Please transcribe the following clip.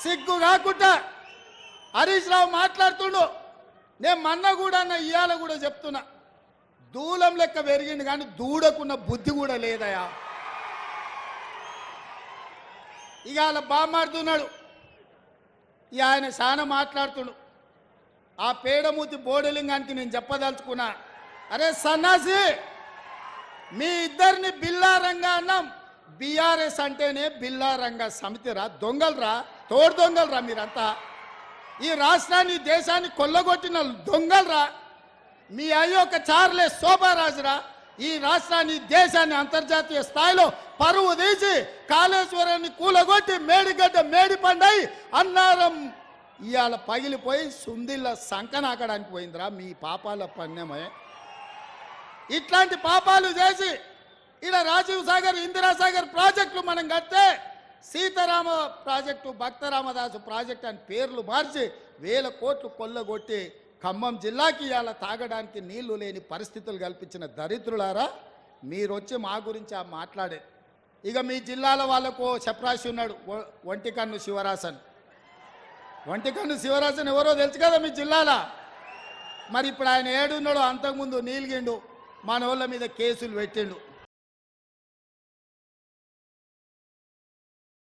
సిగ్గు కాకుండా హరీష్ రావు మాట్లాడుతుండు. నేను మన్న కూడా అన్న ఇవాళ కూడా చెప్తున్నా. దూలం లెక్క పెరిగింది కానీ దూడకున్న బుద్ధి కూడా లేదయా? ఇక వాళ్ళ బామాడుతున్నాడు ఇక ఆయన చాలా మాట్లాడుతుండు. ఆ పేడమూతి బోడలింగానికి నేను చెప్పదలుచుకున్నా. అరే సన్నాసి మీ ఇద్దరిని బిల్లారంగా అన్నాం. బీఆర్ఎస్ అంటేనే బిల్లారంగ సమితిరా దొంగలరా తోడు దొంగలరా మీరంతా? ఈ రాష్ట్రాన్ని దేశాన్ని కొల్లగొట్టిన దొంగలరా? మీ అయ్యొక్క చార్లే శోభారాజురా ఈ రాష్ట్రాన్ని దేశాన్ని అంతర్జాతీయ స్థాయిలో పరువు తీసి కాళేశ్వరాన్ని కూలగొట్టి మేడిగడ్డ మేడి పండై అన్నారం ఇవాళ పగిలిపోయి సుందిళ్ళ సంకనాకడానికి పోయిందిరా మీ పాపాల పన్నెమే ఇట్లాంటి పాపాలు చేసి ఇలా రాజీవ్ సాగర్ ఇందిరాసాగర్ ప్రాజెక్టులు మనం కడితే సీతారామ ప్రాజెక్టు భక్తరామదాసు ప్రాజెక్టు అని పేర్లు మార్చి వేల కోట్లు కొల్లగొట్టి ఖమ్మం జిల్లాకి ఇవాళ తాగడానికి నీళ్ళు లేని పరిస్థితులు కల్పించిన దరిద్రులారా మీరు వచ్చి మా గురించి ఆ మాట్లాడే. ఇక మీ జిల్లాల వాళ్ళకు చెప్పరాసి ఉన్నాడు ఒంటికన్ను శివరాసన్ ఒంటికన్ను శివరాసన్ ఎవరో తెలుసు కదా మీ జిల్లాలో? మరి ఇప్పుడు ఆయన ఏడున్నాడో అంతకుముందు నీలిగిండు మన వాళ్ళ మీద కేసులు పెట్టిండు.